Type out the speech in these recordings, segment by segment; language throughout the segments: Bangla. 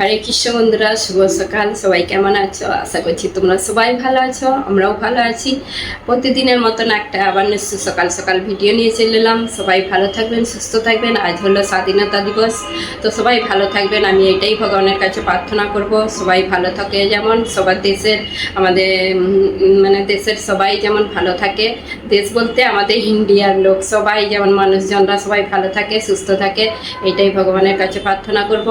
হরে কৃষ্ণ বন্ধুরা, শুভ সকাল। সবাই কেমন আছো? আশা করছি তোমরা সবাই ভালো আছো, আমরাও ভালো আছি। প্রতিদিনের মতন একটা আবার নিশ্চয় সকাল সকাল ভিডিও নিয়ে চলে এলাম। সবাই ভালো থাকবেন, সুস্থ থাকবেন। আজ হলো স্বাধীনতা দিবস। তো সবাই ভালো থাকবেন। আমি এটাই ভগবানের কাছে প্রার্থনা করব। সবাই ভালো থাকে যেমন সবার দেশের, আমাদের মানে দেশের সবাই যেমন ভালো থাকে। দেশ বলতে আমাদের ইন্ডিয়ার লোক সবাই যেমন মানুষজনরা সবাই ভালো থাকে, সুস্থ থাকে, এটাই ভগবানের কাছে প্রার্থনা করব।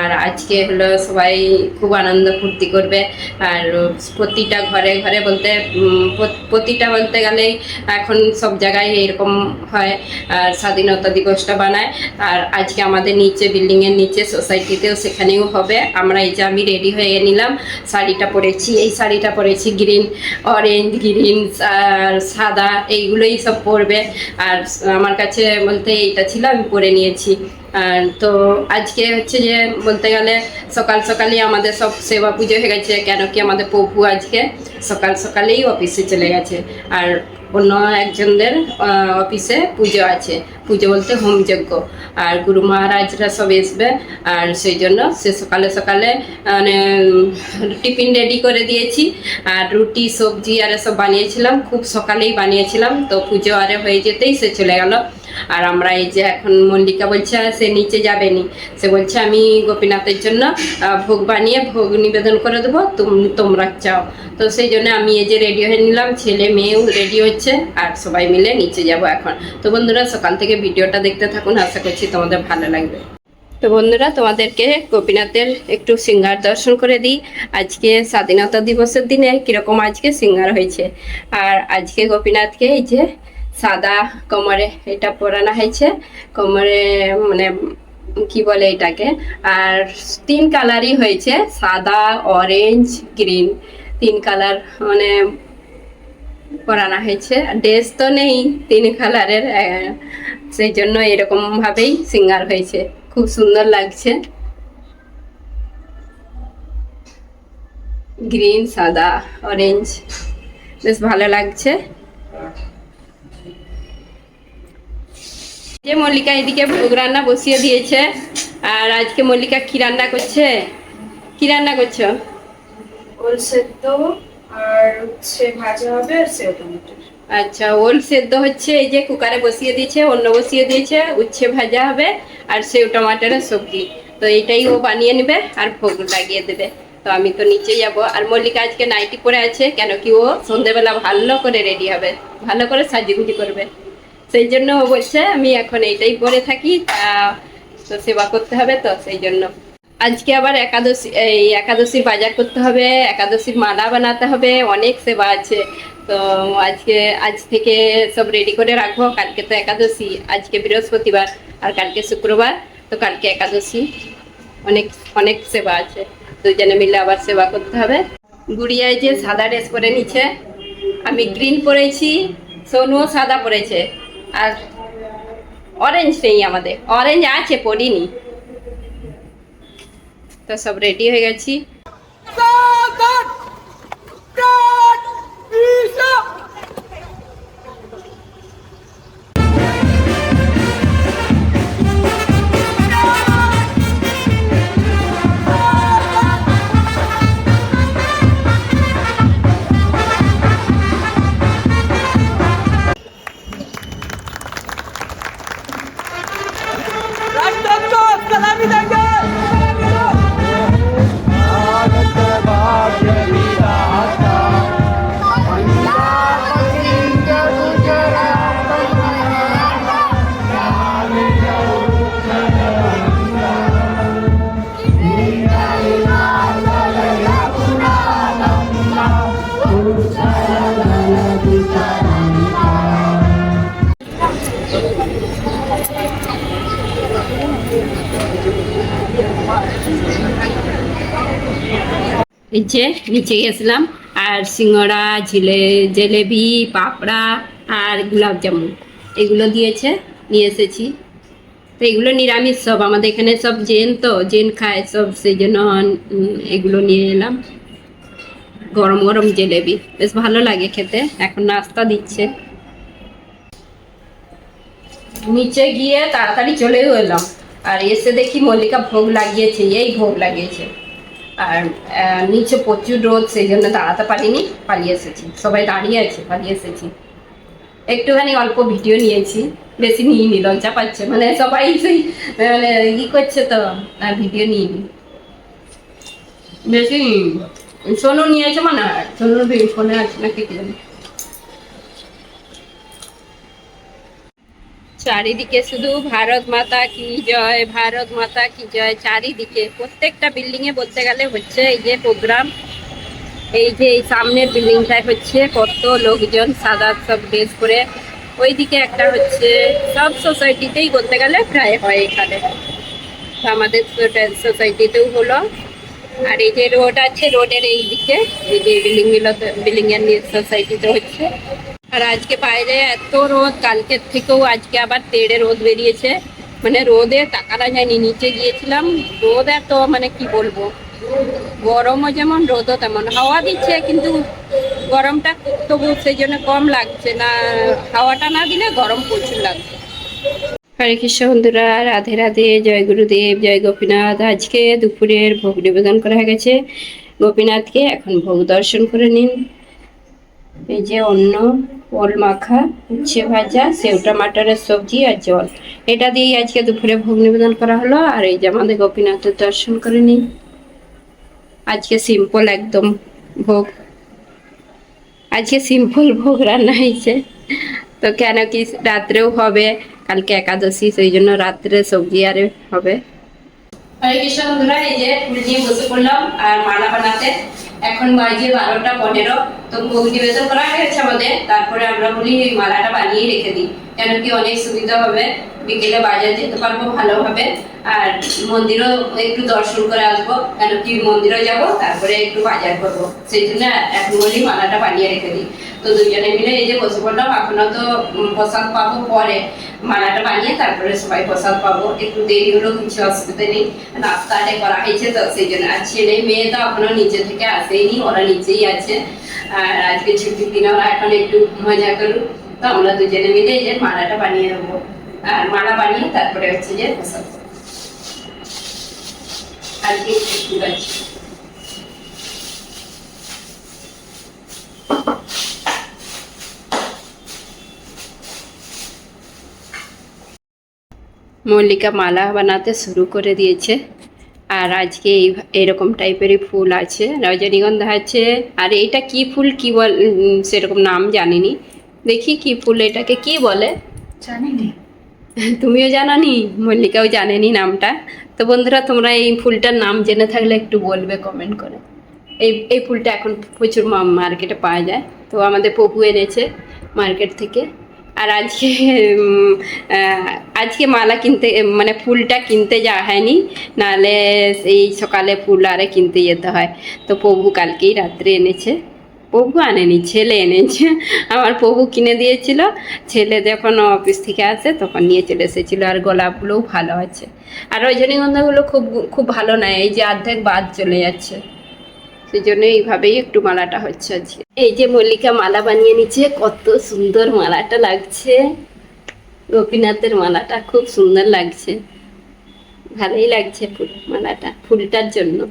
আর আজকে হলো সবাই খুব আনন্দ ফুর্তি করবে। আর প্রতিটা ঘরে ঘরে বলতে প্রতিটা বলতে গেলেই এখন সব জায়গায় এরকম হয়, আর স্বাধীনতা দিবসটা বানায়। আর আজকে আমাদের নিচে, বিল্ডিংয়ের নিচে, সোসাইটিতেও সেখানেও হবে। আমরা এই যে আমি রেডি হয়ে নিলাম, শাড়িটা পরেছি, এই শাড়িটা পরেছি গ্রিন, অরেঞ্জ, গ্রিন, আর সাদা, এইগুলোই সব পরবে। আর আমার কাছে বলতে এইটা ছিল, আমি পরে নিয়েছি। তো আজকে হচ্ছে যে বলতে গেলে সকাল সকালেই আমাদের সব সেবা পুজো হয়ে গেছে। কেন কি আমাদের প্রভু আজকে সকাল সকালেই অফিসে চলে গেছে। আর অন্য একজনদের অফিসে পুজো আছে। পুজো বলতে হোমযজ্ঞ আর গুরু মহারাজরা সব আসবে, আর সেই জন্য সে সকালে সকালে মানে টিফিন রেডি করে দিয়েছি। আর রুটি, সবজি আর সব বানিয়েছিলাম। খুব সকালেই বানিয়েছিলাম। তো পুজো আরে হয়ে যেতেই সে চলে গেল। আর আমরা এই যে এখন মল্লিকা বলছে, সে নিচে যাবেনি। সে বলছে, আমি গোপীনাথের জন্য ভোগ বানিয়ে ভোগ নিবেদন করে দেবো। তুম- তোমরা চাও। তো সেই জন্য আমি এই যে রেডি হয়ে নিলাম। ছেলে, মেয়েও রেডি হচ্ছে আর সবাই মিলে নিচে যাব এখন। তো বন্ধুরা, সকাল থেকে ভিডিওটা দেখতে থাকুন। আশা করছি তোমাদের ভালো লাগবে। তো বন্ধুরা, তোমাদেরকে গোপীনাথের একটু সিঙ্গার দর্শন করে দিই। আজকে স্বাধীনতা দিবসের দিনে কীরকম আজকে সিঙ্গার হয়েছে? আর আজকে গোপীনাথকে এই যে সাদা কোমরে এটা পরানো হয়েছে। কোমরে মানে কি বলে এটাকে? আর তিন কালারই হয়েছে, সাদা অরেঞ্জ গ্রিন তিন কালার মানে পরানো হয়েছে। ড্রেস তো নেই, তিন কালারের সেই জন্য এরকম ভাবেই সিঙ্গার হয়েছে। খুব সুন্দর লাগছে। গ্রিন সাদা অরেঞ্জ বেশ ভালো লাগছে। যে মল্লিকা এদিকে ভোগ রান্না বসিয়ে দিয়েছে, আর আজকে মল্লিকা কি রান্না করছে? কি রান্না করছ? ওল সেদ্ধ আর হচ্ছে ভাজা হবে আর সেও টমেটো আচ্ছা ওল সেদ্ধ হচ্ছে এই যে কুকারে বসিয়ে দিয়েছে অন্য বসিয়ে দিয়েছে, উচ্ছে ভাজা হবে আর সেও টমাটারের সবজি। তো এইটাই ও বানিয়ে নেবে আর ভোগ লাগিয়ে দেবে। তো আমি তো নিচে যাব। আর মল্লিকা আজকে নাইটি পরে আছে, কেন কি ও সন্ধেবেলা ভালো করে রেডি হবে, ভালো করে সাজিগুজি করবে। সেই জন্য ও বলছে, আমি এখন এইটাই পরে থাকি তা তো সেবা করতে হবে তো, সেই জন্য। আজকে আবার একাদশী, এই একাদশীর বাজার করতে হবে, একাদশীর মালা বানাতে হবে, অনেক সেবা আছে। তো আজকে, আজ থেকে সব রেডি করে রাখব। কালকে তো একাদশী, আজকে বৃহস্পতিবার আর কালকে শুক্রবার। তো কালকে একাদশী, অনেক অনেক সেবা আছে। দুজনে মিলে আবার সেবা করতে হবে। গুড়িয়ায় যে সাদা ড্রেস পরে নিচ্ছে আমি গ্রিন পরেছি, সোনুও সাদা পরেছে। আর অরেঞ্জ নেই আমাদের। অরেঞ্জ আছে, পরিনি। তো সব রেডি হয়ে গেছি। যে নিচে গেছিলাম। আর সিঙ্গড়া ঝিলে জেলেবি, পাপড়া আর জামুন এগুলো দিয়েছে, নিয়ে এসেছি। তো এগুলো নিরামিষ সব, আমাদের এখানে সব জেন তো, জেন খায় সব, সেই জন্য এগুলো নিয়ে এলাম। গরম গরম জেলেবি, বেশ ভালো লাগে খেতে, এখন নাস্তা দিচ্ছে। নিচে গিয়ে তাড়াতাড়ি চলেও এলাম। আর এসে দেখি মল্লিকা ভোগ লাগিয়েছে, এই ভোগ লাগিয়েছে। আর নিচে প্রচুর রোদ সেই জন্য দাঁড়াতে পারিনি, পালিয়ে এসেছি। সবাই দাঁড়িয়ে আছে, পালিয়ে এসেছি। একটুখানি অল্প ভিডিও নিয়েছি, বেশি নিয়ে নি লজ্জা পাচ্ছে। মানে সবাই সেই মানে ই করছে তো, আর ভিডিও নিয়ে নি বেশি, সোনু নিয়েছে মানে সোনুর ফোনে আছে না কি জানি। চারিদিকে শুধু ভারত মাতা কি জয়, ভারত মাতা কি জয়, চারিদিকে প্রত্যেকটা বিল্ডিং এ বলতে গেলে হচ্ছে এই যে প্রোগ্রাম এই যে এই সামনের বিল্ডিংটায় হচ্ছে কত লোকজন সাদা সব ড্রেস করে। ওইদিকে একটা হচ্ছে সব সোসাইটিতেই বলতে গেলে প্রায় হয় এখানে। আমাদের সোসাইটিতেও হলো। আর এই যে রোড আছে রোডের এই দিকে এই যে বিল্ডিং গুলোতে বিল্ডিং এর সোসাইটিতে হচ্ছে। আর আজকে বাইরে এত রোদ, কালকের থেকেও আজকে আবার তেড়ে রোদ বেরিয়েছে। মানে রোদে তাকানো যায়নি, নিচে গিয়েছিলাম, রোদ এত মানে কি বলব? গরমও যেমন, রোদও তেমন। হাওয়া দিচ্ছে, কিন্তু গরমটা তবু সেই জন্য কম লাগছে না, হাওয়াটা না দিলে গরম প্রচুর লাগছে। হরে কৃষ্ণ বন্ধুরা, রাধে রাধে, জয় গুরুদেব, জয় গোপীনাথ। আজকে দুপুরের ভোগ নিবেদন করা গেছে। গোপীনাথকে এখন ভোগ দর্শন করে নিন। এই যে অন্ন ওল মাখা, উচ্ছে ভাজা সেউ টমাটারের সবজি আর জল। এটা দিয়েই আজকে দুপুরে ভোগ নিবেদন করা হলো। আর এই যে আমাদের গোপীনাথের দর্শন করে নিই আজকে সিম্পল একদম ভোগ। আজকে সিম্পল ভোগ রান্না হয়েছে। তো কেন কি রাত্রেও হবে? কালকে একাদশী, সেই জন্য রাত্রে সবজি আরে হবে। হরে কৃষ্ণ বন্ধুরা, এই যে ফুল নিয়ে বসে পড়লাম। আর মালা বানাতে এখন বাজে বারোটা পনেরো। তো নিবেদন করা হয়ে গেছে আমাদের, তারপরে আমরা বলি এই মালাটা বানিয়ে রেখে দিই। কেন কি অনেক সুবিধা হবে, বিকেলে বাজার যেতে পারব ভালো হবে আর মন্দিরও একটু দর্শন করে আসব, কেন কি মন্দিরও যাব, তারপরে একটু বাজার করব। সেই জন্য এখন বলি মালাটা বানিয়ে রেখে দিই। তো দুজনে মিলে এই যে বসে পড়লাম, এখনও তো প্রসাদ পাবো পরে। মালাটা বানিয়ে তারপরে সবাই প্রসাদ পাবো। একটু দেরি হলেও কিছু অসুবিধা নেই। নাস্তাটা করা হয়েছে তো, সেই জন্য আর ছেলে মেয়ে তো এখনও নিচে থেকে আসেনি ওরা নিচেই আছে। আর আজকে ছুটির দিনে, ওরা এখন একটু মজা করুক। তো আমরা দুজনে মিলে যে মালাটা বানিয়ে দেবো। আর মালা বানিয়ে তারপরে হচ্ছে যে আছে মল্লিকা মালা বানাতে শুরু করে দিয়েছে। আর আজকে এই এরকম টাইপেরই ফুল আছে। রজনীগন্ধা আছে। আর এইটা কি ফুল কি বল সেরকম নাম জানিনি। দেখি কি ফুল এটাকে কি বলে। জানি না তুমিও জানানি? মল্লিকাও জানেনি নামটা। তো বন্ধুরা তোমরা এই ফুলটার নাম জেনে থাকলে একটু বলবে কমেন্ট করে। এই এই ফুলটা এখন প্রচুর মার্কেটে পাওয়া যায়। তো আমাদের পপু এনেছে মার্কেট থেকে। আর আজকে আজকে মালা কিনতে মানে ফুলটা কিনতে যাওয়া হয়নি। নাহলে এই সকালে ফুল আরে কিনতে যেতে হয়। তো প্রভু কালকেই রাত্রে এনেছে। প্রভু আনেনি, ছেলে এনেছে। আমার প্রভু কিনে দিয়েছিল। ছেলে যখন অফিস থেকে আসে তখন নিয়ে চলে এসেছিল। আর গোলাপগুলোও ভালো আছে। আর রজনীগন্ধাগুলো খুব খুব ভালো নয়। এই যে অর্ধেক বাদ চলে যাচ্ছে। সেই জন্য এইভাবেই একটু মালাটা হচ্ছে আজকে। এই যে মল্লিকা মালা বানিয়ে নিচ্ছে, কত সুন্দর মালাটা লাগছে। গোপীনাথের মালাটা খুব সুন্দর লাগছে। ভালোই লাগছে ফুল, মালাটা, ফুলটার জন্য।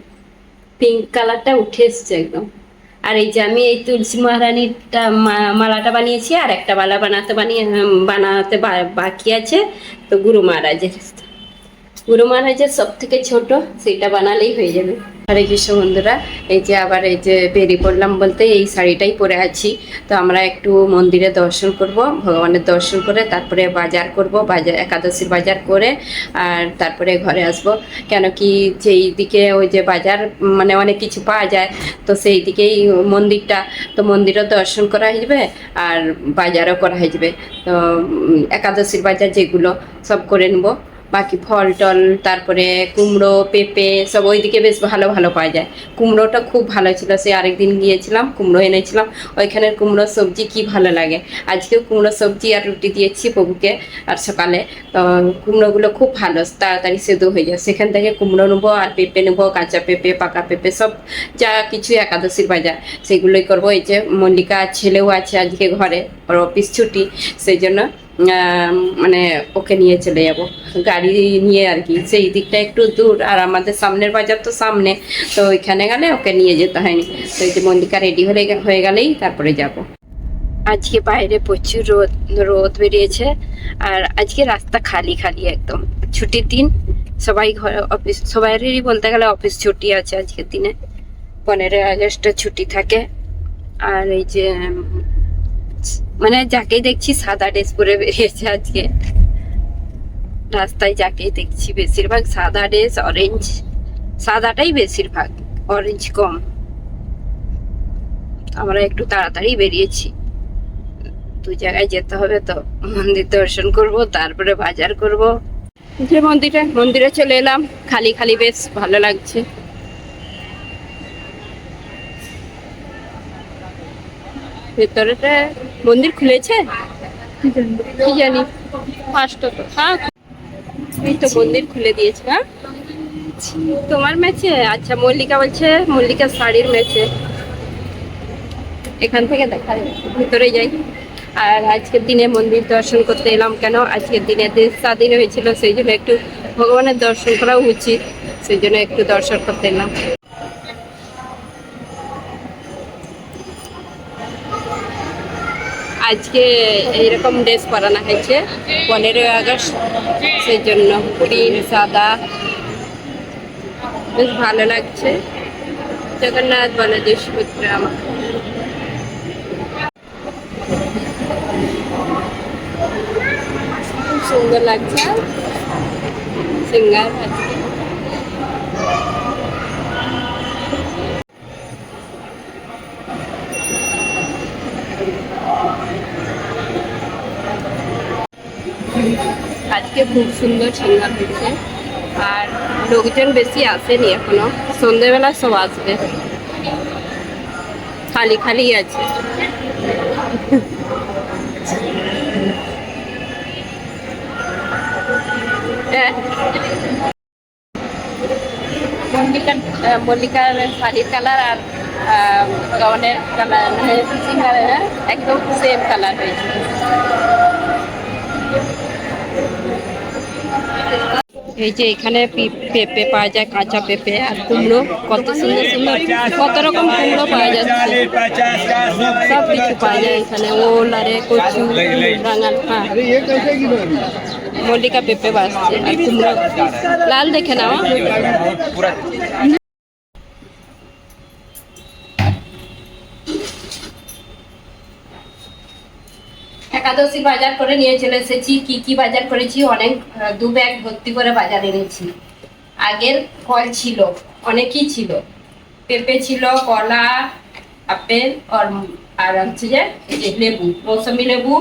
পিঙ্ক কালারটা উঠে এসছে একদম। আর এই যে আমি এই তুলসী মহারানীটা মা- মালাটা বানিয়েছি, আর একটা মালা বানাতে বানিয়ে, বানাতে বাকি আছে তো গুরু মহারাজের। গুরু মহারাজের সব থেকে ছোট সেটা বানালেই হয়ে যাবে। হরে কৃষ্ণ বন্ধুরা, এই যে আবার এই যে বেরিয়ে পড়লাম বলতে, এই শাড়িটাই পরে আছি। তো আমরা একটু মন্দিরে দর্শন করব, ভগবানের দর্শন করে, তারপরে বাজার করব বাজার একাদশীর বাজার করে, আর তারপরে ঘরে আসব। কেন কি যেই দিকে ওই যে বাজার মানে অনেক কিছু পাওয়া যায়, তো সেই দিকেই মন্দিরটা, তো মন্দিরও দর্শন করা হয়ে যাবে, আর বাজারও করা যাবে। তো একাদশীর বাজার যেগুলো, সব করে নেব। বাকি ফল টল, তারপরে কুমড়ো, পেঁপে, সব ওইদিকে বেশ ভালো ভালো পাওয়া যায়। কুমড়োটা খুব ভালো ছিল, সে আরেকদিন গিয়েছিলাম, কুমড়ো এনেছিলাম, ওইখানের কুমড়ো সবজি কি ভালো লাগে। আজকেও কুমড়ো সবজি আর রুটি দিয়েছি প্রভুকে আর সকালে। তো কুমড়োগুলো খুব ভালো, তাড়াতাড়ি সেদ্ধ হয়ে যায়। সেখান থেকে কুমড়ো নেব আর পেঁপে নেব, কাঁচা পেঁপে, পাকা পেঁপে, সব যা কিছু একাদশীর বাজার, সেগুলোই করব। এই যে মল্লিকা ছেলেও আছে আজকে ঘরে, ওর অফিস ছুটি, সেই জন্য মানে ওকে নিয়ে চলে যাব। গাড়ি নিয়ে আর কি, সেই দিকটা একটু দূর। আর আমাদের সামনের বাজার তো সামনে, তো ওইখানে গেলে ওকে নিয়ে যেতে হয়নি। তো এই যে মন্দিকা রেডি গে- হয়ে গেলেই তারপরে যাব। আজকে বাইরে প্রচুর রোদ রোদ বেরিয়েছে। আর আজকে রাস্তা খালি খালি একদম। ছুটির দিন, সবাই ঘরে অফিস সবাইয়েরই বলতে গেলে অফিস ছুটি আছে আজকের দিনে। পনেরোই আগস্টে ছুটি থাকে। আর এই যে মানে যাকেই দেখছি সাদা ড্রেস পরে বেরিয়েছে আজকে। রাস্তায় যাকেই দেখছি বেশিরভাগ সাদা ড্রেস অরেঞ্জ সাদাটাই বেশিরভাগ অরেঞ্জ কম। আমরা একটু তাড়াতাড়ি বেরিয়েছি। দু জায়গায় যেতে হবে তো, মন্দির দর্শন করব, তারপরে বাজার করব। যে মন্দিরে মন্দিরে চলে এলাম। খালি খালি বেশ ভালো লাগছে। ভেতরেটা মন্দির খুলেছে? কি জানি পাঁচটা তো। হ্যাঁ এই তো মন্দির খুলে দিয়েছে হ্যাঁ? তোমার ম্যাচে আচ্ছা মল্লিকা বলছে মল্লিকার শাড়ির ম্যাচে এখান থেকে দেখা ভিতরে যাই। আর আজকের দিনে মন্দির দর্শন করতে এলাম কেন? আজকের দিনে দেশ স্বাধীন হয়েছিল সেই জন্য একটু ভগবানের দর্শন করা উচিত। সেই জন্য একটু দর্শন করতে এলাম। আজকে এইরকম ড্রেস পরানো হয়েছে পনেরোই আগস্ট, সেই জন্য গ্রিন, সাদা। বেশ ভালো লাগছে। জগন্নাথ আমার খুব সুন্দর লাগছে। সিঙ্গার আজকে খুব সুন্দর সিঙ্গার হয়েছে আর লোকজন বেশি আসেনি এখনও। সন্ধেবেলা সব আসবে। খালি খালি আছে। হ্যাঁ। মল্লিকার মল্লিকার শাড়ির কালার আর আহ, কালার সিঙ্গারের একদম সেম কালার হয়েছে। এই যে এখানে পেঁপে পাওয়া যায়, কাঁচা পেঁপে আর কুমড়ো, কত সুন্দর সুন্দর, কত রকম কুমড়ো পাওয়া যাচ্ছে। সব কিছু পাওয়া যায় এখানে, ওল আরে কচু, রাঙাল হ্যাঁ। মল্লিকা পেঁপে বাসছে আর কুমড়ো। লাল দেখে নাও। একাদশী বাজার করে নিয়ে চলে এসেছি। কি কি বাজার করেছি? অনেক দু ব্যাগ ভর্তি করে বাজার এনেছি। আগের ফল ছিল, অনেকই ছিল। পেঁপে ছিল, কলা, আপেল, আর হচ্ছে যে লেবু, মৌসুমি লেবু,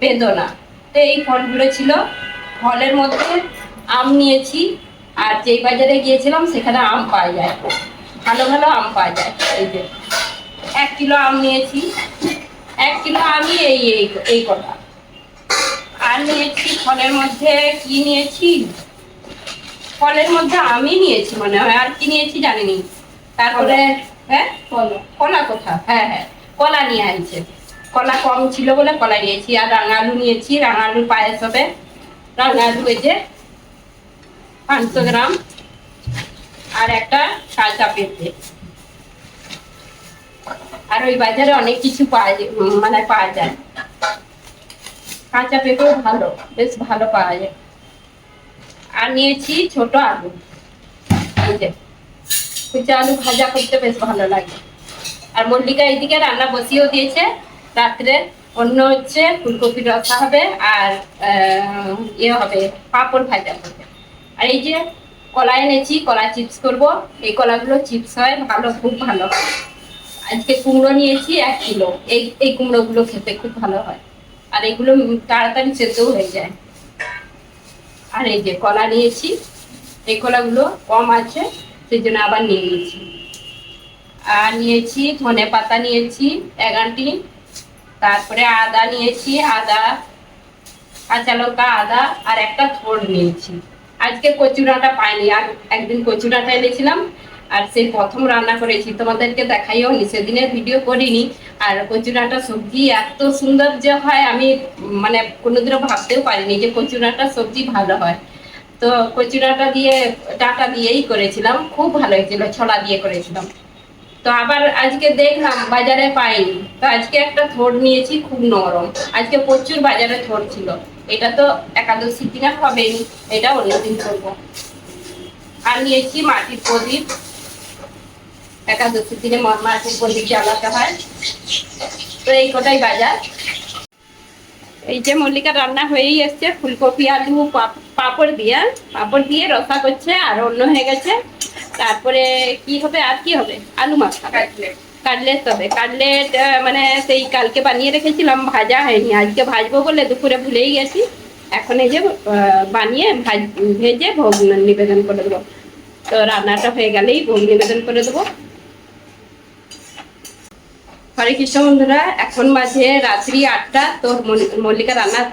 বেদনা। তো এই ফলগুলো ছিল। ফলের মধ্যে আম নিয়েছি, আর যেই বাজারে গিয়েছিলাম সেখানে আম পাওয়া যায়। ভালো ভালো আম পাওয়া যায়। এই যে, এক কিলো আম নিয়েছি। এক কিলো আমি এই এই এই কটা। আর নিয়েছি ফলের মধ্যে কি নিয়েছি? ফলের মধ্যে আমি নিয়েছি মনে হয় আর কি নিয়েছি জানিনি। তারপরে হ্যাঁ? কলা কলা কোথা? হ্যাঁ হ্যাঁ। কলা নিয়ে আনছে। কলা কম ছিল বলে কলা নিয়েছি। আর রাঙালু নিয়েছি। রাঙালুর পায়েস হবে। রাঙালু এই যে পাঁচশো গ্রাম। আর একটা কাঁচা পেঁপে। আর ওই বাজারে অনেক কিছু পাওয়া মানে পাওয়া যায়। কাঁচা পেঁপেও ভালো, বেশ ভালো পাওয়া যায়। আর নিয়েছি ছোট আলু। এই যে, কুচা আলু ভাজা করতে বেশ ভালো লাগে। আর মল্লিকা এইদিকে রান্না বসিয়েও দিয়েছে। রাত্রে অন্য হচ্ছে ফুলকপি রসা হবে আর ইয়ে হবে, পাঁপড় ভাজা হবে। আর এই যে কলা এনেছি, কলা চিপস করব। এই কলাগুলো চিপস হয়, ভালো, খুব ভালো। আজকে কুমড়ো নিয়েছি এক কিলো। এই এই কুমড়োগুলো খেতে খুব ভালো হয়। আর এগুলো তাড়াতাড়ি সেদ্ধও হয়ে যায়। আর এই যে কলা নিয়েছি, এই কলাগুলো কম আছে সেই জন্য আবার নিয়ে নিয়েছি। আর নিয়েছি ধনে পাতা নিয়েছি, এক আঁটি তারপরে আদা নিয়েছি, আদা, কাঁচা লঙ্কা, আদা, আর একটা থোড় নিয়েছি। আজকে কচুরাটা পাইনি, আর একদিন কচুরাটা এনেছিলাম আর সেই প্রথম রান্না করেছি, তোমাদেরকে দেখাইও নি, সেদিনের ভিডিও করিনি। আর কচুরাটা সবজি এত সুন্দর যে হয়, আমি মানে কোনোদিনও ভাবতেও পারিনি যে কচুরাটা সবজি ভালো হয়। তো কচুরাটা দিয়ে, ডাটা দিয়েই করেছিলাম, খুব ভালো হয়েছিল ছলা দিয়ে করেছিলাম। তো আবার আজকে দেখলাম বাজারে পাইনি। তো আজকে একটা থোড় নিয়েছি, খুব নরম। আজকে প্রচুর বাজারে থোড় ছিল। এটা তো একাদশী দিনে হবেই এটা অন্যদিন করব। আর নিয়েছি মাটির প্রদীপ। একাদশীর দিনে মা- মাটির প্রদীপ জ্বালাতে হয়। তো এই কটাই বাজার। এই যে মল্লিকা রান্না হয়েই এসছে ফুলকপি আলু পাপ- পাঁপড় দিয়ে। পাঁপড় দিয়ে রসা করছে আর অন্য হয়ে গেছে। তারপরে কি হবে আর কি হবে? আলু মাখা। কাটলেট কাটলেট তবে কাটলেট মানে সেই কালকে বানিয়ে রেখেছিলাম ভাজা হয়নি। আজকে ভাজবো বলে দুপুরে ভুলেই গেছি। এখন এই যে বানিয়ে ভাজ ভেজে ভোগ নিবেদন করে দেবো। তো রান্নাটা হয়ে গেলেই ভোগ নিবেদন করে দেবো। হরে কৃষ্ণ বন্ধুরা, এখন মাঝে রাত্রি আটটা। তো মল- মল্লিকা রান্না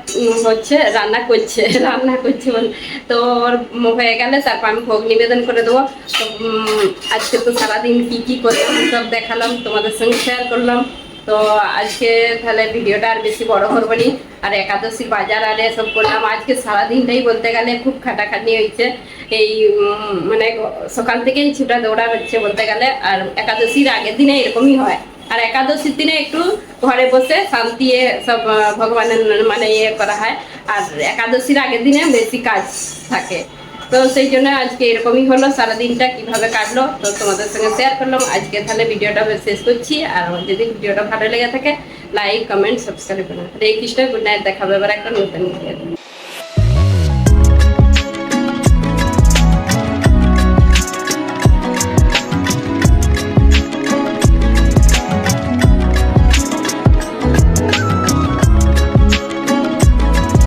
হচ্ছে, রান্না করছে রান্না করছে তো ওর হয়ে গেলে তারপর আমি ভোগ নিবেদন করে দেবো। তো আজকে তো সারাদিন কি কি করলাম, সব দেখালাম, তোমাদের সঙ্গে শেয়ার করলাম। তো আজকে তাহলে ভিডিওটা আর বেশি বড় করব নি। আর একাদশীর বাজার আর এসব করলাম। আজকে সারাদিনটাই বলতে গেলে খুব খাটাখাটনি হয়েছে। এই মানে সকাল থেকেই ছুটা দৌড়া হচ্ছে বলতে গেলে। আর একাদশীর আগের দিনে এরকমই হয়। আর একাদশীর দিনে একটু ঘরে বসে শান্তি সব ভগবানের মানে ইয়ে করা হয়। আর একাদশীর আগের দিনে বেশি কাজ থাকে। তো সেই জন্য আজকে এরকমই হলো সারাদিনটা কীভাবে কাটলো। তো তোমাদের সঙ্গে শেয়ার করলাম। আজকে তাহলে ভিডিওটা শেষ করছি। আর যদি ভিডিওটা ভালো লেগে থাকে লাইক কমেন্ট সাবস্ক্রাইব করুন হরে কৃষ্ণ গুড নাইট দেখাবে এবার একটা নতুন ভিডিও